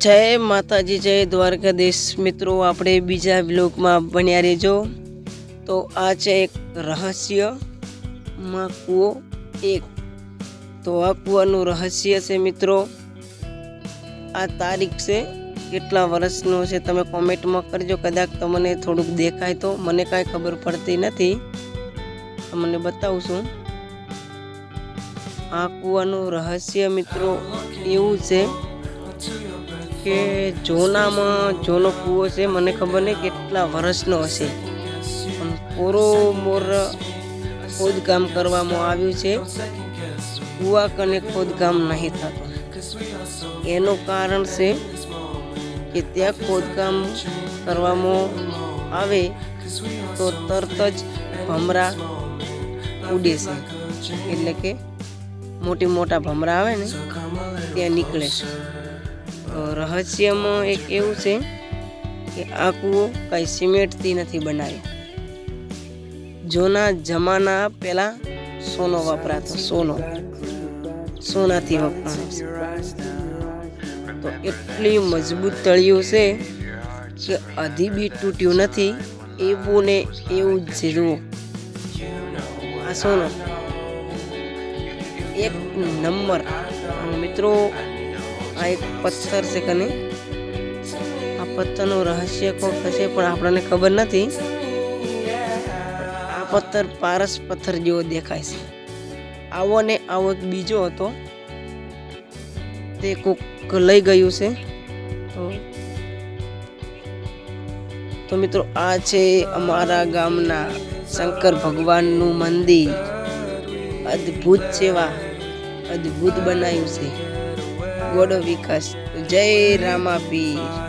જય માતાજી, જય દ્વારકાધીશ. મિત્રો, આપણે બીજા બ્લોગમાં બન્યા રહેજો. તો આ છે એક રહસ્યમાં કૂવો એક. તો આ કૂવાનું રહસ્ય છે મિત્રો. આ તારીખ છે કેટલા વર્ષનો છે તમે કોમેન્ટમાં કરજો. કદાચ તમને થોડુંક દેખાય તો. મને કાંઈ ખબર પડતી નથી. તમને બતાવું છું આ કૂવાનું રહસ્ય મિત્રો એવું છે. કે જૂનામાં જૂનો કૂવો છે, મને ખબર નહીં કેટલા વર્ષનો હશે. પણ પૂરો મોર ખોદકામ કરવામાં આવ્યું છે. કૂવા કને ખોદકામ નહીં થતું. એનું કારણ છે કે ત્યાં ખોદકામ કરવામાં આવે તો તરત જ ભમરા ઉડે છે. એટલે કે મોટી મોટા ભમરા આવે ને, ત્યાં નીકળે છે. રહસ્યમાં એક એવું છે કે આ કૂવો કાંઈ સિમેન્ટથી નથી બનાવ્યો જોના જમાના પહેલાં સોનો વપરાતો, સોનો. સોનાથી વપરાતો તો એટલી મજબૂત તળિયું છે કે અધી બી તૂટ્યું નથી, એવું ને એવું જ જુઓ. આ સોનો. એક નંબર. મિત્રો આ એક પથ્થર છે કને આ પથ્થરનું રહસ્ય કોક હશે, પણ આપણને ખબર નથી. આ પથ્થર પારસ પથ્થર જેવો દેખાય છે. આવો ને આવો બીજો હતો. તે કોક લઈ ગયું છે. તો મિત્રો, આ છે અમારા ગામના શંકર ભગવાનનું મંદિર. અદ્ભુત સેવા, અદ્ભુત બનાવ્યું છે. ગોડો વિકાસ. જય રામાપીર.